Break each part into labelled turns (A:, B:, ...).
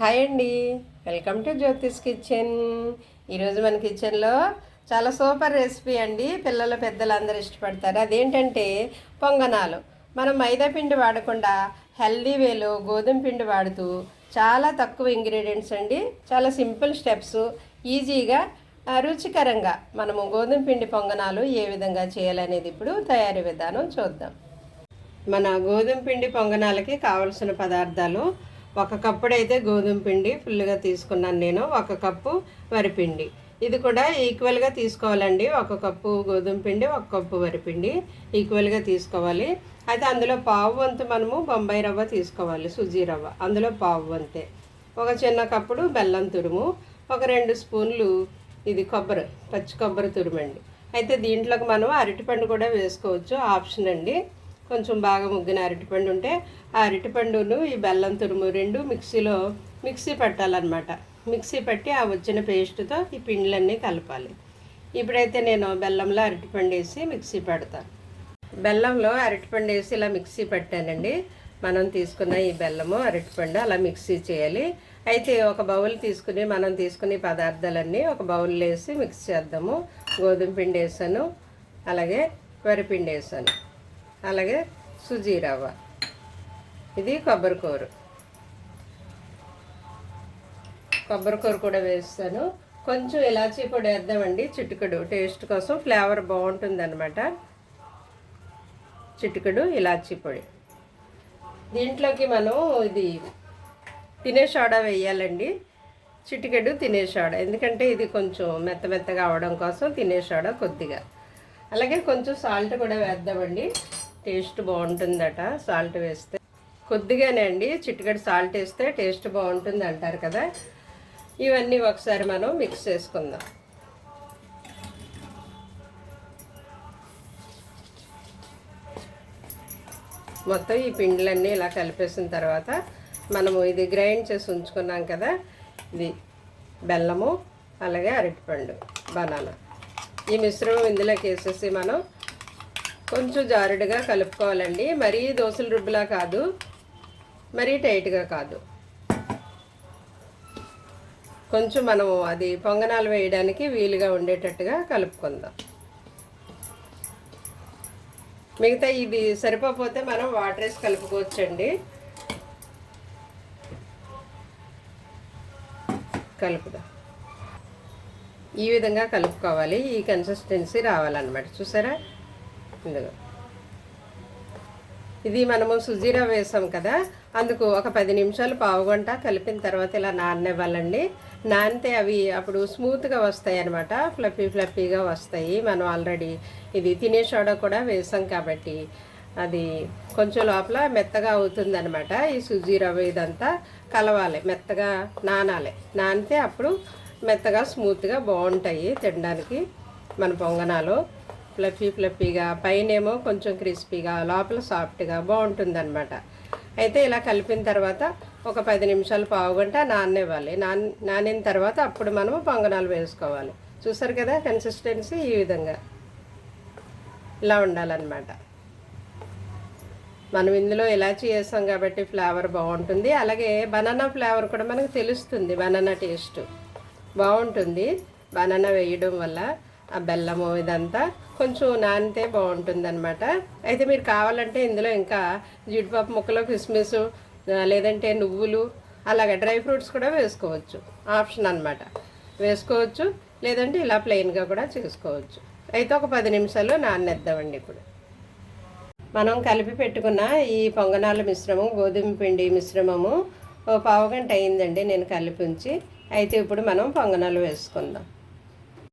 A: Hi అండి. Welcome to Jyotish kitchen. ఈరోజు మన కిచెన్లో చాలా సూపర్ రెసిపీ అండి. పిల్లలు పెద్దలు అందరూ ఇష్టపడతారు. అదేంటంటే పొంగనాలు. మనం మైదా పిండి వాడకుండా హెల్దీ వేలో గోధుమ పిండి వాడుతూ చాలా తక్కువ ఇంగ్రీడియంట్స్ అండి. చాలా సింపుల్ స్టెప్స్. ఈజీగా రుచికరంగా మనము గోధుమ పిండి పొంగనాలు ఏ విధంగా చేయాలనేది ఇప్పుడు తయారీ విధానం చూద్దాం. మన గోధుమ పిండి పొంగనాలకి కావలసిన పదార్థాలు ఒక కప్పుడైతే గోధుమ పిండి ఫుల్గా తీసుకున్నాను నేను ఒక కప్పు వరిపిండి ఇది కూడా ఈక్వల్గా తీసుకోవాలండి. ఒక కప్పు గోధుమ పిండి ఒక కప్పు వరిపిండి ఈక్వల్గా తీసుకోవాలి. అయితే అందులో పావు వంతు మనము బొంబాయి రవ్వ తీసుకోవాలి సుజీ రవ్వ. అందులో పావు వంతే. ఒక చిన్న కప్పుడు బెల్లం తురుము ఒక రెండు స్పూన్లు ఇది కొబ్బరి పచ్చి కొబ్బరి తురుమండి. అయితే దీంట్లోకి మనం అరటిపండు కూడా వేసుకోవచ్చు ఆప్షన్ అండి. కొంచెం బాగా ముగ్గిన అరటిపండు ఉంటే ఆ అరటిపండును ఈ బెల్లం తురుము రెండు మిక్సీలో మిక్సీ పెట్టాలన్నమాట. మిక్సీ పెట్టి ఆ వచ్చిన పేస్ట్తో ఈ పిండ్లన్నీ కలపాలి. ఇప్పుడైతే నేను బెల్లంలో అరటిపండు వేసి మిక్సీ పెడతాను బెల్లంలో అరటిపండు వేసి ఇలా మిక్సీ పెట్టానండి. మనం తీసుకున్న ఈ బెల్లము అరటిపండు అలా మిక్సీ చేయాలి. అయితే ఒక బౌల్ తీసుకుని మనం తీసుకునే పదార్థాలన్నీ ఒక బౌల్ వేసి మిక్స్ చేద్దాము. గోధుమ పిండి వేసాను అలాగే వరిపిండి వేసాను అలాగే సుజీ రవ్వ. ఇది కొబ్బరికూర. కొబ్బరికూర కూడా వేస్తాను. కొంచెం ఇలాచీ పొడి వేద్దామండి చిటికెడు. టేస్ట్ కోసం ఫ్లేవర్ బాగుంటుంది అనమాట చిటికెడు ఇలాచీ పొడి. దీంట్లోకి మనం ఇది తినే సోడా వేయాలండి. చిటికెడు తినే సోడా. ఎందుకంటే ఇది కొంచెం మెత్త మెత్తగా అవడం కోసం తినే సోడా కొద్దిగా. అలాగే కొంచెం సాల్ట్ కూడా వేద్దామండి. టేస్ట్ బాగుంటుందట సాల్ట్ వేస్తే. కొద్దిగానే అండి చిటికెడు సాల్ట్ వేస్తే టేస్ట్ బాగుంటుంది అంటారు కదా. ఇవన్నీ ఒకసారి మనం మిక్స్ చేసుకుందాం. మొత్తం ఈ పిండిలన్నీ ఇలా కలిపేసిన తర్వాత మనము ఇది గ్రైండ్ చేసి ఉంచుకున్నాం కదా. ఇది బెల్లము అలాగే అరటిపండు బనానా. ఈ మిశ్రమం ఇందులోకి వేసేసి మనం కొంచెం జారుడుగా కలుపుకోవాలండి. మరీ దోశల రుబ్బులా కాదు. మరీ టైట్గా కాదు. కొంచెం మనం అది పొంగనాలు వేయడానికి వీలుగా ఉండేటట్టుగా కలుపుకుందాం. మిగతా ఇది సరిపోతే మనం వాటర్ వేసి కలుపుకోవచ్చండి. కలుపుదాం. ఈ విధంగా కలుపుకోవాలి. ఈ కన్సిస్టెన్సీ రావాలన్నమాట. చూసారా? ఇందులో ఇది మనము సుజీరా వేసాం కదా అందుకు ఒక పది నిమిషాలు పావు గంట కలిపిన తర్వాత ఇలా నాననివ్వాలండి. నానితే అవి అప్పుడు స్మూత్గా వస్తాయి అనమాట ఫ్లఫీ ఫ్లఫీగా వస్తాయి. మనం ఆల్రెడీ ఇది తినే సోడా కూడా వేసాం కాబట్టి అది కొంచెం లోపల మెత్తగా అవుతుంది అనమాట ఈ సుజీ రవ్వ ఇదంతా కలవాలి మెత్తగా నానాలి. నానితే అప్పుడు మెత్తగా స్మూత్గా బాగుంటాయి తినడానికి మన పొంగనాలు. ఫ్లఫీ ఫ్లఫీగా పైనేమో కొంచెం క్రిస్పీగా లోపల సాఫ్ట్గా బాగుంటుంది అనమాట అయితే ఇలా కలిపిన తర్వాత ఒక పది నిమిషాలు పావు గంట నాననివ్వాలి. నాన్ నానిన తర్వాత అప్పుడు మనము పొంగనాలు వేసుకోవాలి. చూసారు కదా కన్సిస్టెన్సీ ఈ విధంగా. ఇలా ఉండాలన్నమాట. మనం ఇందులో ఇలాచీ వేసాం కాబట్టి ఫ్లేవర్ బాగుంటుంది. అలాగే బనానా ఫ్లేవర్ కూడా మనకు తెలుస్తుంది బనానా టేస్ట్. బాగుంటుంది బనానా వేయడం వల్ల. ఆ బెల్లము ఇదంతా కొంచెం నానితే బాగుంటుంది అనమాట అయితే మీరు కావాలంటే ఇందులో ఇంకా జీడిపప్పు ముక్కలు కిస్మిస్ లేదంటే నువ్వులు అలాగే డ్రై ఫ్రూట్స్ కూడా వేసుకోవచ్చు. ఆప్షన్ అనమాట వేసుకోవచ్చు లేదంటే ఇలా ప్లెయిన్గా కూడా చేసుకోవచ్చు. అయితే ఒక పది నిమిషాలు నానేద్దామండి ఇప్పుడు. మనం కలిపి పెట్టుకున్న ఈ పొంగనాల మిశ్రమం గోధుమ పిండి మిశ్రమము ఓ పావు గంట అయిందండి నేను కలిపి ఉంచి. అయితే ఇప్పుడు మనం పొంగనాలు వేసుకుందాం.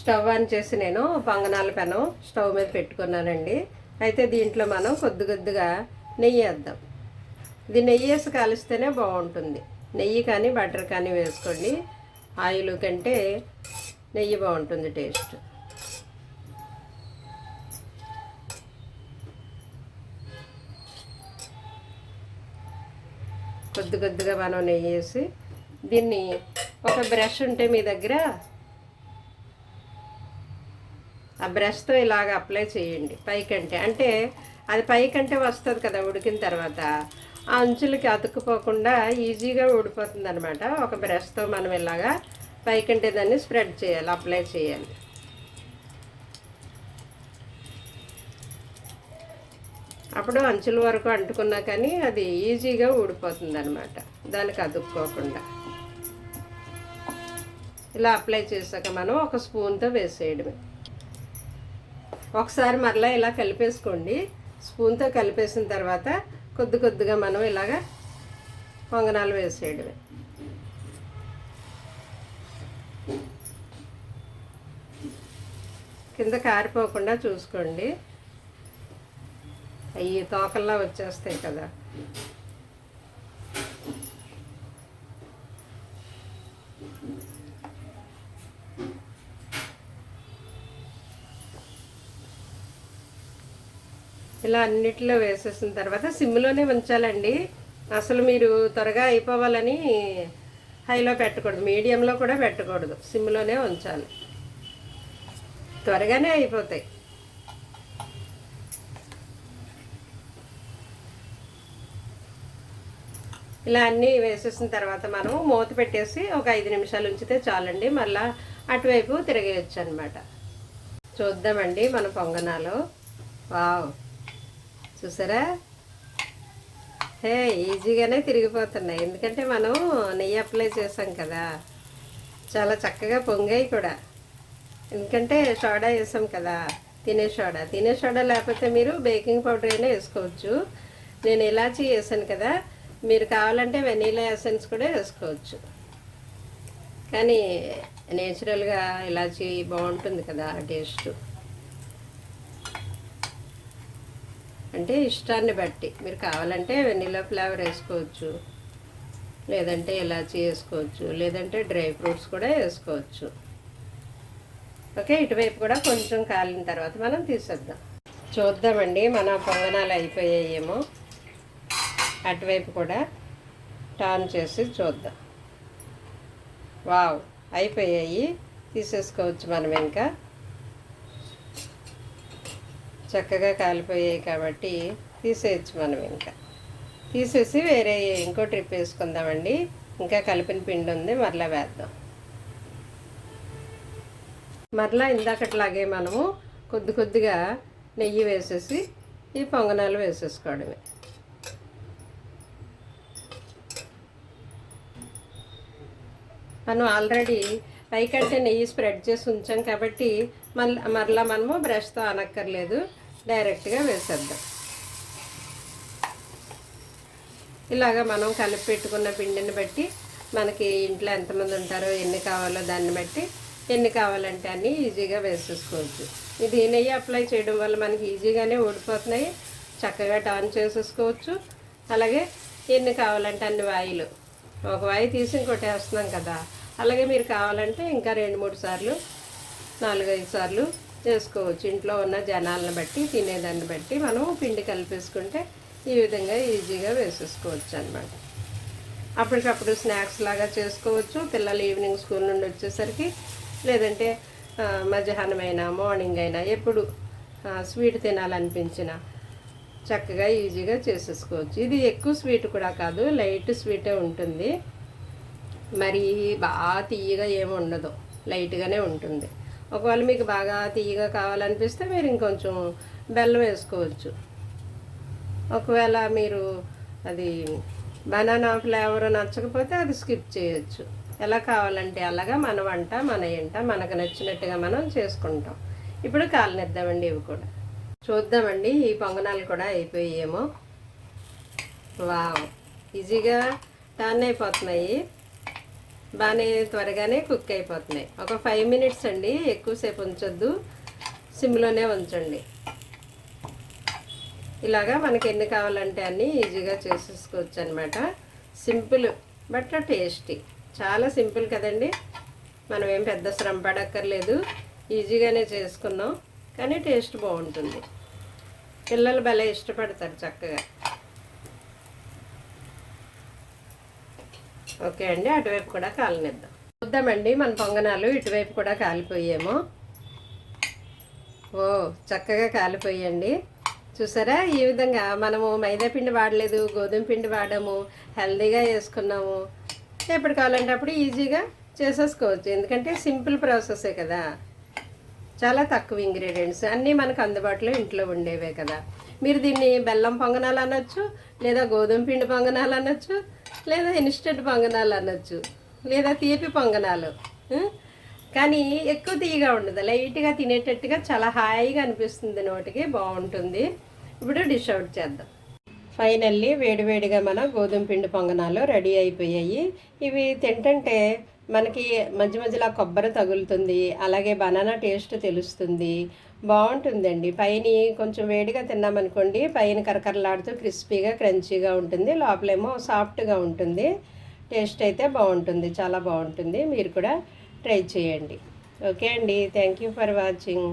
A: స్టవ్ ఆన్ చేసి నేను పొంగనాల పెనం స్టవ్ మీద పెట్టుకున్నానండి. అయితే దీంట్లో మనం కొద్ది కొద్దిగా నెయ్యి వేద్దాం. ఇది నెయ్యి వేసి కాలిస్తేనే బాగుంటుంది. నెయ్యి కానీ బటర్ కానీ వేసుకోండి. ఆయిల్ కంటే నెయ్యి బాగుంటుంది టేస్ట్. కొద్ది కొద్దిగా మనం నెయ్యి వేసి దీన్ని ఒక బ్రష్ ఉంటే మీ దగ్గర ఆ బ్రష్తో ఇలాగ అప్లై చేయండి పైకంటే. అంటే అది పైకంటే వస్తుంది కదా ఉడికిన తర్వాత. ఆ అంచులకి అతుక్కుపోకుండా ఈజీగా ఊడిపోతుంది అనమాట ఒక బ్రష్తో మనం ఇలాగా పైకంటే దాన్ని స్ప్రెడ్ చేయాలి అప్లై చేయాలి. అప్పుడు అంచుల వరకు అంటుకున్నా కానీ అది ఈజీగా ఊడిపోతుంది అనమాట దానికి అతుక్కోకుండా. ఇలా అప్లై చేశాక మనం ఒక స్పూన్తో వేసేయడమే. ఒకసారి మరలా ఇలా కలిపేసుకోండి. స్పూన్తో కలిపేసిన తర్వాత కొద్ది కొద్దిగా మనం ఇలాగా పొంగనాలు వేసేయడమే. కింద కారిపోకుండా చూసుకోండి. అయ్యి తోకల్లా వచ్చేస్తాయి కదా. ఇలా అన్నిటిలో వేసేసిన తర్వాత సిమ్లోనే ఉంచాలండి. అసలు మీరు త్వరగా అయిపోవాలని హైలో పెట్టకూడదు మీడియంలో కూడా పెట్టకూడదు. సిమ్లోనే ఉంచాలి. త్వరగానే అయిపోతాయి. ఇలా అన్నీ వేసేసిన తర్వాత మనం మూత పెట్టేసి ఒక ఐదు నిమిషాలు ఉంచితే చాలండి. మళ్ళా అటువైపు తిరగేయచ్చు అనమాట చూద్దామండి మన పొంగనాలు. వావ్! చూసారా? హే ఈజీగానే తిరిగిపోతున్నాయి. ఎందుకంటే మనం నెయ్యి అప్లై చేసాం కదా. చాలా చక్కగా పొంగాయి కూడా. ఎందుకంటే సోడా వేసాం కదా తినే సోడా. తినే సోడా లేకపోతే మీరు బేకింగ్ పౌడర్ అయినా వేసుకోవచ్చు. నేను ఇలాచీ వేసాను కదా. మీరు కావాలంటే వెనీలా ఎసెన్స్ కూడా వేసుకోవచ్చు. కానీ నేచురల్గా ఇలాచీ బాగుంటుంది కదా టేస్ట్. అంటే ఇష్టాన్ని బట్టి. మీరు కావాలంటే వెనీలా ఫ్లేవర్ వేసుకోవచ్చు. లేదంటే ఇలాచీ వేసుకోవచ్చు. లేదంటే డ్రై ఫ్రూట్స్ కూడా వేసుకోవచ్చు. ఓకే ఇటువైపు కూడా కొంచెం కాలిన తర్వాత మనం తీసేద్దాం. చూద్దామండి మన పొంగనాలు అయిపోయాయేమో. అటువైపు కూడా టర్న్ చేసి చూద్దాం. వావ్ అయిపోయాయి. తీసేసుకోవచ్చు మనం ఇంకా. చక్కగా కాలిపోయాయి కాబట్టి తీసేయచ్చు మనం ఇంకా. తీసేసి వేరే ఇంకో ట్రిప్ వేసుకుందామండి. ఇంకా కలిపిన పిండి ఉంది మరలా వేద్దాం. మరలా ఇందాకట్లాగే మనము కొద్ది కొద్దిగా నెయ్యి వేసేసి ఈ పొంగనాలు వేసేసుకోవడమే. మనం ఆల్రెడీ పైకంటే నెయ్యి స్ప్రెడ్ చేసి ఉంచాం కాబట్టి మళ్ళీ మరలా మనము బ్రష్తో అనక్కర్లేదు. డైరెక్ట్గా వేసేద్దాం. ఇలాగ మనం కలిపి పెట్టుకున్న పిండిని బట్టి మనకి ఇంట్లో ఎంతమంది ఉంటారో ఎన్ని కావాలో దాన్ని బట్టి ఎన్ని కావాలంటే అన్నీ ఈజీగా వేసేసుకోవచ్చు. ఇది నెయ్యి అప్లై చేయడం వల్ల మనకి ఈజీగానే ఊడిపోతున్నాయి. చక్కగా టర్న్ చేసేసుకోవచ్చు. అలాగే ఎన్ని కావాలంటే అన్ని వాయిలు. ఒక వాయి తీసి ఇంకోటి వేస్తున్నాం కదా. అలాగే మీరు కావాలంటే ఇంకా రెండు మూడు సార్లు నాలుగైదు సార్లు చేసుకోవచ్చు. ఇంట్లో ఉన్న జనాలను బట్టి తినేదాన్ని బట్టి మనం పిండి కలిపేసుకుంటే ఈ విధంగా ఈజీగా వేసేసుకోవచ్చు అనమాట అప్పటికప్పుడు స్నాక్స్ లాగా చేసుకోవచ్చు. పిల్లలు ఈవినింగ్ స్కూల్ నుండి వచ్చేసరికి లేదంటే మధ్యాహ్నం అయినా మార్నింగ్ అయినా ఎప్పుడు స్వీట్ తినాలనిపించిన చక్కగా ఈజీగా చేసేసుకోవచ్చు. ఇది ఎక్కువ స్వీట్ కూడా కాదు లైట్ స్వీటే ఉంటుంది. మరి బాగా తీయగా ఏమి ఉండదు. లైట్గానే ఉంటుంది. ఒకవేళ మీకు బాగా తీయగా కావాలనిపిస్తే మీరు ఇంకొంచెం బెల్లం వేసుకోవచ్చు. ఒకవేళ మీరు అది బనానా ఫ్లేవర్ నచ్చకపోతే అది స్కిప్ చేయొచ్చు. ఎలా కావాలంటే అలాగా మన వంట మన ఇంట మనకు నచ్చినట్టుగా మనం చేసుకుంటాం. ఇప్పుడు కాలనిద్దామండి ఇవి కూడా. చూద్దామండి ఈ పొంగనాలు కూడా అయిపోయాయేమో. వావ్ ఈజీగా టర్న్ అయిపోతున్నాయి. బాగానే త్వరగానే కుక్ అయిపోతున్నాయి. ఒక ఫైవ్ మినిట్స్ అండి ఎక్కువసేపు ఉంచొద్దు. సిమ్లోనే ఉంచండి. ఇలాగా మనకి ఎన్ని కావాలంటే అన్నీ ఈజీగా చేసేసుకోవచ్చు అనమాట సింపుల్ బట్ టేస్టీ. చాలా సింపుల్ కదండి. మనం ఏం పెద్ద శ్రమ పడక్కర్లేదు. ఈజీగానే చేసుకున్నాం. కానీ టేస్ట్ బాగుంటుంది. పిల్లలు భలే ఇష్టపడతారు చక్కగా. ఓకే అండి అటువైపు కూడా కాలనిద్దాం. చూద్దామండి మన పొంగనాలు ఇటువైపు కూడా కాలిపోయాము. ఓ చక్కగా కాలిపోయండి. చూసారా? ఈ విధంగా మనము మైదా పిండి వాడలేదు గోధుమ పిండి వాడాము హెల్దీగా వేసుకున్నాము ఎప్పుడు కావాలంటే అప్పుడు ఈజీగా చేసేసుకోవచ్చు. ఎందుకంటే సింపుల్ ప్రాసెసే కదా. చాలా తక్కువ ఇంగ్రీడియంట్స్ అన్నీ మనకు అందుబాటులో ఇంట్లో ఉండేవే కదా. మీరు దీన్ని బెల్లం పొంగనాలు అనొచ్చు లేదా గోధుమ పిండి పొంగనాలు అనొచ్చు లేదా ఇన్స్టెంట్ పొంగనాలు అనొచ్చు లేదా తీపి పొంగనాలు కానీ ఎక్కువ తీయగా ఉండదు. లైట్గా తినేటట్టుగా చాలా హాయిగా అనిపిస్తుంది నోటికి బాగుంటుంది. ఇప్పుడు డిష్ అవుట్ చేద్దాం. ఫైనల్లీ వేడివేడిగా మన గోధుమ పిండి పొంగనాలు రెడీ అయిపోయాయి. ఇవి తింటుంటే మనకి మధ్య మధ్యలో కొబ్బరి తగులుతుంది అలాగే బనానా టేస్ట్ తెలుస్తుంది. బాగుంటుందండి. పైన కొంచెం వేడిగా తిన్నామనుకోండి పైన కరకరలాడుతూ క్రిస్పీగా క్రంచీగా ఉంటుంది. లోపలేమో సాఫ్ట్గా ఉంటుంది. టేస్ట్ అయితే బాగుంటుంది. చాలా బాగుంటుంది. మీరు కూడా ట్రై చేయండి. ఓకే అండి. Thank you for watching.